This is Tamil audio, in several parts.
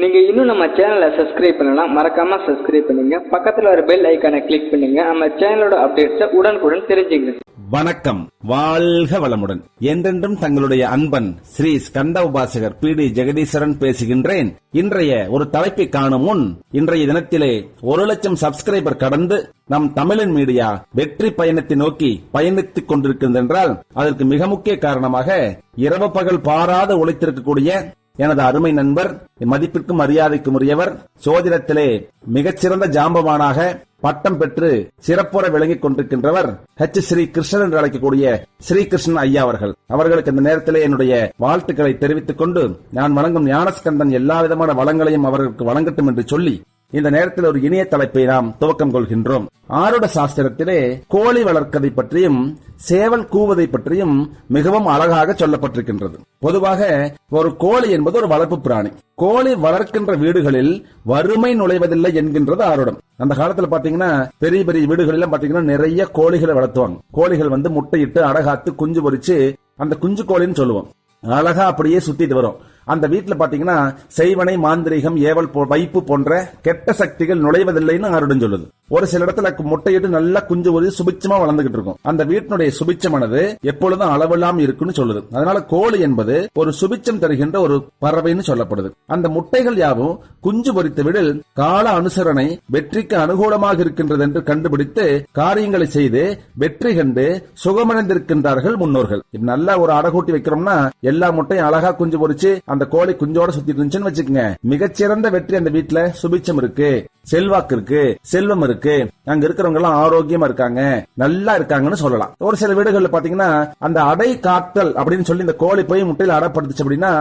நீங்க இன்னும் நம்ம சேனலை சப்ஸ்கிரைப் பண்ணலாம் மறக்காம சப்ஸ்கிரைப் பண்ணுங்க. பக்கத்துல ஒரு பெல் ஐக்கானை கிளிக் பண்ணுங்க. நம்ம சேனலோட அப்டேட்ஸை உடனுக்குடன் தெரிஞ்சுங்க வணக்கம். வாழ்க வளமுடன். என்றென்றும் தங்களுடைய அன்பன் ஸ்ரீ ஸ்கந்த உபாசகர் பி டி ஜெகதீஸ்வரன் பேசுகின்றேன். இன்றைய ஒரு தலைப்பை காணும் முன் இன்றைய தினத்திலே ஒரு லட்சம் சப்ஸ்கிரைபர் கடந்து நம் தமிழன் மீடியா வெற்றி பயணத்தை நோக்கி பயணித்துக் கொண்டிருக்கின்றென்றால் அதற்கு மிக முக்கிய காரணமாக இரவு பகல் பாராத உழைத்திருக்கக்கூடிய எனது அருமை நண்பர் மதிப்பிற்கும் மரியாதைக்கும் உரியவர் சோதிடத்திலே மிகச்சிறந்த ஜாம்பவானாக பட்டம் பெற்று சிறப்புற விளங்கிக் கொண்டிருக்கின்றவர் ஹெச் ஸ்ரீ கிருஷ்ணன் என்று அழைக்கக்கூடிய ஸ்ரீ கிருஷ்ணன் ஐயா அவர்கள். அவர்களுக்கு இந்த நேரத்திலே என்னுடைய வாழ்த்துக்களை தெரிவித்துக் கொண்டு நான் வழங்கும் ஞானஸ்கந்தன் எல்லா விதமான வளங்களையும் அவர்களுக்கு வழங்கட்டும் என்று சொல்லி இந்த நேரத்தில் ஒரு இணைய தலைப்பை நாம் துவக்கம் கொள்கின்றோம். ஆருட சாஸ்திரத்திலே கோழி வளர்க்கதை பற்றியும் சேவல் கூவதை பற்றியும் மிகவும் அழகாக சொல்லப்பட்டிருக்கின்றது. பொதுவாக ஒரு கோழி என்பது ஒரு வளர்ப்பு பிராணி. கோழி வளர்க்கின்ற வீடுகளில் வறுமை நுழைவதில்லை என்கின்றது ஆரோடம். அந்த காலத்துல பாத்தீங்கன்னா பெரிய பெரிய வீடுகளிலும் பாத்தீங்கன்னா நிறைய கோழிகளை வளர்த்துவாங்க. கோழிகள் வந்து முட்டையிட்டு அடகாத்து குஞ்சு பொறிச்சு அந்த குஞ்சு கோழின்னு சொல்லுவோம். அழகா அப்படியே சுத்திட்டு வரும். அந்த வீட்டுல பாத்தீங்கன்னா செய்வனை மாந்திரீகம் ஏவல் போ- வைப்பு போன்ற கெட்ட சக்திகள் நுழைவதில்லைன்னு ஆருடன் சொல்லுது. ஒரு சில இடத்துல முட்டையிட்டு நல்லா குஞ்சு ஒரு சுபிச்சமா வளர்ந்துகிட்டு இருக்கும். அந்த வீட்டினுடைய சுபிச்சமானது எப்பொழுதும் அளவில்லாம இருக்குன்னு சொல்லுது. அதனால கோழி என்பது ஒரு சுபிச்சம் தருகின்ற ஒரு பறவைன்னு சொல்லப்படுது. அந்த முட்டைகள் யாவும் குஞ்சு பொரித்த விடில் கால அனுசரணை வெற்றிக்கு அனுகூலமாக இருக்கின்றது என்று கண்டுபிடித்து காரியங்களை செய்து வெற்றி கண்டு சுகமடைந்திருக்கின்றார்கள் முன்னோர்கள். இப்ப நல்லா ஒரு அடகூட்டி வைக்கிறோம்னா எல்லா முட்டையும் அழகா குஞ்சு பொரிச்சு அந்த கோழி குஞ்சோட சுத்திட்டு இருந்துச்சுன்னு வச்சுக்கோங்க. மிகச்சிறந்த வெற்றி அந்த வீட்டுல சுபிச்சம் இருக்கு. செல்வாக்கு இருக்கு செல்வம் இருக்கு. அங்க இருக்கிறவங்க எல்லாம் ஆரோக்கியமா இருக்காங்க நல்லா இருக்காங்கன்னு சொல்லலாம். ஒரு சில வீடுகள்ல பாத்தீங்கன்னா அந்த அடை காத்தல் அப்படின்னு சொல்லி இந்த கோழி போய் முட்டையில அடைப்படுத்துச்சு அப்படின்னா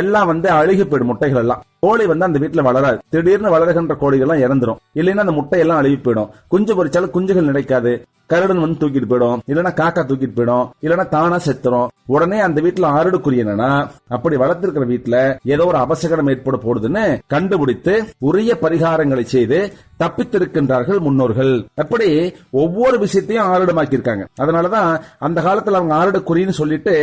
எல்லாம் வந்து அழுகி போயிடும் முட்டைகள் எல்லாம். கோழி வந்து அந்த வீட்டுல வளராது திடீர்னு வளருகின்ற கோழிகள்லாம் இறந்துரும். இல்லைன்னா அந்த முட்டையெல்லாம் அழுகி போயிடும். குஞ்சு பொரிச்சாலும் குஞ்சுகள் நினைக்காது கருடன் வந்து தூக்கிட்டு போயிடும். இல்லைன்னா காக்கா தூக்கிட்டு போயிடும். இல்லைன்னா தானா செத்துரும். உடனே அந்த வீட்டுல ஆறுடுக்குரிய என்னன்னா அப்படி வளர்த்திருக்கிற வீட்டுல ஏதோ ஒரு அபசகடம் ஏற்பட போடுதுன்னு கண்டுபிடித்து உரிய பரிகாரங்களை செய்து தப்பித்திருக்கின்றார்கள் முன்னோர்கள். அப்படி ஒவ்வொரு விஷயத்தையும் ஆருடமாக்கி இருக்காங்க அதனாலதான் அந்த காலத்துல அவங்க ஆருடக்குறின்னு சொல்லிட்டு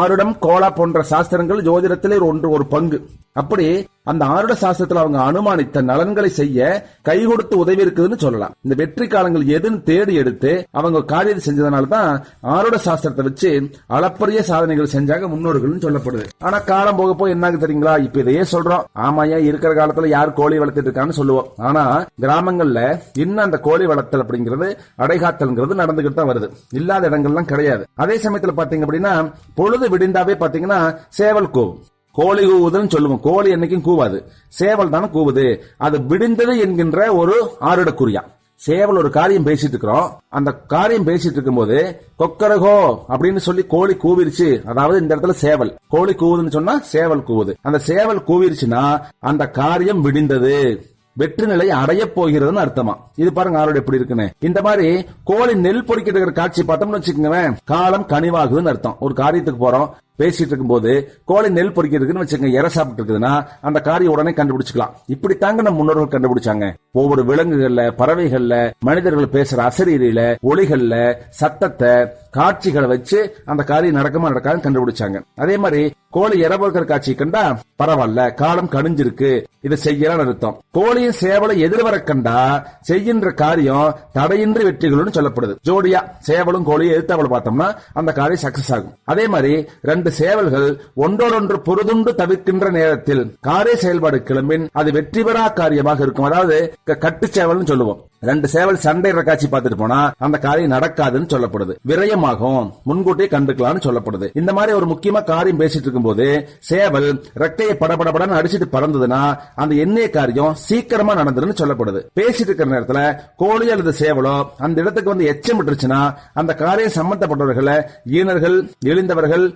ஆருடம் கோலா போன்ற சாஸ்திரங்கள் ஜோதிடத்திலே ஒரு ஒன்று ஒரு பங்கு. அப்படி அந்த ஆருட சாஸ்திரத்தில் அவங்க அனுமானித்த நலன்களை செய்ய கை கொடுத்து உதவி இருக்குதுன்னு சொல்லலாம். இந்த வெற்றி காலங்கள் எதுன்னு தேடி எடுத்து அவங்க காரியத்தை செஞ்சதுனால தான் ஆருட சாஸ்திரத்தை வச்சு அளப்பரிய சாதனைகள் செஞ்சாங்க முன்னோர்கள்னு சொல்லப்படுது. ஆனா காலம் போக போய் என்னாங்க தெரியுங்களா? இப்ப இதையே சொல்றோம். ஆமாயா இருக்கிற காலத்துல யார் கோழி வளர்த்துட்டு இருக்கான்னு சொல்லுவோம். ஆனா கிராமங்கள்ல இன்னும் அந்த கோழி வளர்த்தல் அப்படிங்கிறது அடைகாத்தல்ங்கிறது நடந்துகிட்டு தான் வருது. இல்லாத இடங்கள்லாம் கிடையாது. அதே சமயத்துல பாத்தீங்க அப்படின்னா பொழுது விடிந்தாவே பாத்தீங்கன்னா சேவல் கோவம் கோழி கூவுதுன்னு சொல்லுவோம். கோழி என்னைக்கும் கூவாது. சேவல் தானே கூவுது. அது விடிந்தது என்கின்ற ஒரு ஆருடக்குரியா சேவல் ஒரு காரியம் பேசிட்டு இருக்கிறோம். அந்த காரியம் பேசிட்டு இருக்கும்போது கொக்கரகோ அப்படின்னு சொல்லி கோழி கூவிருச்சு. அதாவது இந்த இடத்துல சேவல். கோழி கூவுதுன்னு சொன்னா சேவல் கூவுது. அந்த சேவல் கூவிருச்சுன்னா அந்த காரியம் விடிந்தது. வெற்றி நிலை அடைய போகிறதுன்னு அர்த்தமா. இது பாருங்க ஆரோட எப்படி இருக்குன்னு. இந்த மாதிரி கோழி நெல் பொறிக்கிட்டு இருக்கிற காட்சி பார்த்தோம்னு வச்சுக்கோங்களேன். காலம் கனிவாகுதுன்னு அர்த்தம். ஒரு காரியத்துக்கு போறோம். பேசிட்டு இருக்கும்போது கோழி நெல் பொறிக்கிறதுக்குன்னு வச்சுக்கோங்க இற சாப்பிட்டு இருக்குதுன்னா அந்த காரியம் உடனே கண்டுபிடிச்சிக்கலாம். இப்படி தாங்க நம்ம முன்னோர்கள் கண்டுபிடிச்சாங்க. ஒவ்வொரு விலங்குகள்ல பறவைகள்ல மனிதர்கள் பேசுற அசரீரியில ஒளிகள்ல சத்தத்தை காட்சிகளை வச்சு அந்த காரியம் நடக்குமா நடக்காதுன்னு கண்டுபிடிச்சாங்க. அதே மாதிரி கோழி இறப்போக்கிற காட்சி கண்டா பரவாயில்ல காலம் கணிஞ்சிருக்கு இதை செய்யலாம் அர்த்தம். கோழியும் சேவலை எதிர்வர கண்டா செய்கின்ற காரியம் தடையின்றி வெற்றிகள்னு சொல்லப்படுது. ஜோடியா சேவலும் கோழியும் எதிர்த்தாவல பார்த்தோம்னா அந்த காரியம் சக்சஸ் ஆகும். அதே மாதிரி ரெண்டு இரண்டு சேவல்கள் ஒன்றோடொன்று பொருதுண்டு தவிர்க்கின்ற நேரத்தில் காரிய செயல்பாடு கிளம்பின் அது வெற்றி பெறா காரியமாக இருக்கும். அதாவது கட்டு சேவல்னு சொல்லுவோம். ரெண்டு சேவல் சண்டைற காட்சி பார்த்துட்டு போனா அந்த காரியம் நடக்காதுன்னு சொல்லப்படுது. விரயமாகும். முன்கூட்டியே கண்டுக்கலாம்னு சொல்லப்படுது. இந்த மாதிரி ஒரு முக்கியமா காரியம் பேசிட்டு இருக்கும் போது சேவல் ரெக்கையை படபடபடன்னு அடிச்சிட்டு பறந்ததுன்னா அந்த எண்ணெய காரியம் சீக்கிரமா நடந்துருன்னு சொல்லப்படுது. பேசிட்டு இருக்கிற நேரத்துல கோழி அல்லது சேவலோ அந்த இடத்துக்கு வந்து எச்சம் விட்டுருச்சுன்னா அந்த காரியம் சம்பந்தப்பட்டவர்களை ஈனர்கள் எழுந்தவர்கள்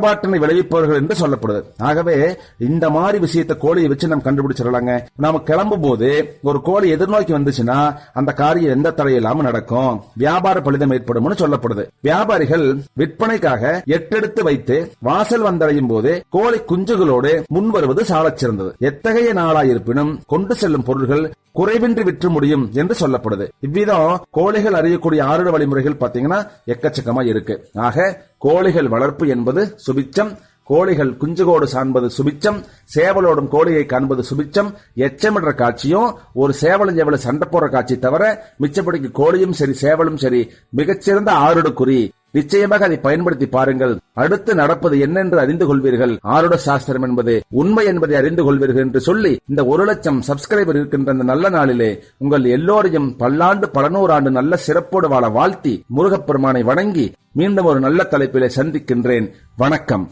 இடர்பாட்டினை விளைவிப்பவர்கள் என்று சொல்லப்படுது. ஆகவே இந்த மாதிரி விஷயத்தை கோழியை வச்சு நம்ம கண்டுபிடிச்சிடலாங்க. நாம கிளம்பும் போது ஒரு கோழி எதிர்நோக்கி வந்துச்சுன்னா அந்த காரியம் எந்த தடை இல்லாம நடக்கும்? வியாபார பலிதம் ஏற்படும் சொல்லப்படுது. வியாபாரிகள் விற்பனைக்காக எட்டெடுத்து வைத்து வாசல் வந்தடையும் போது கோழி குஞ்சுகளோடு முன் வருவது சாலச் சிறந்தது. எத்தகைய நாளாயிருப்பினும் கொண்டு செல்லும் பொருள்கள் குறைவின்றி விற்று முடியும் என்று சொல்லப்படுது. இவ்விதம் கோழிகள் அறியக்கூடிய ஆறுட வழிமுறைகள் பாத்தீங்கன்னா எக்கச்சக்கமா இருக்கு. ஆக கோழிகள் வளர்ப்பு என்பது சுபிச்சம். கோழிகள் குஞ்சுகோடு சாண்பது சுபிச்சம். சேவலோடும் கோழியை காண்பது சுபிச்சம். எச்சமிடுற காட்சியும் ஒரு சேவலும் சேவலும் சண்டை போடுற காட்சி தவிர மிச்சப்படிக்கு கோழியும் சரி சேவலும் சரி மிகச்சிறந்த ஆறுடுக்குறி. நிச்சயமாக அதை பயன்படுத்தி பாருங்கள். அடுத்து நடப்பது என்னென்று அறிந்து கொள்வீர்கள். ஆருட சாஸ்திரம் என்பது உண்மை என்பதை அறிந்து கொள்வீர்கள் என்று சொல்லி இந்த ஒரு லட்சம் சப்ஸ்கிரைபர் இருக்கின்ற இந்த நல்ல நாளிலே உங்கள் எல்லோரையும் பல்லாண்டு பலநூறாண்டு நல்ல சிறப்போடு வாழ வாழ்த்தி முருகப்பெருமானை வணங்கி மீண்டும் ஒரு நல்ல தலைப்பிலே சந்திக்கின்றேன். வணக்கம்.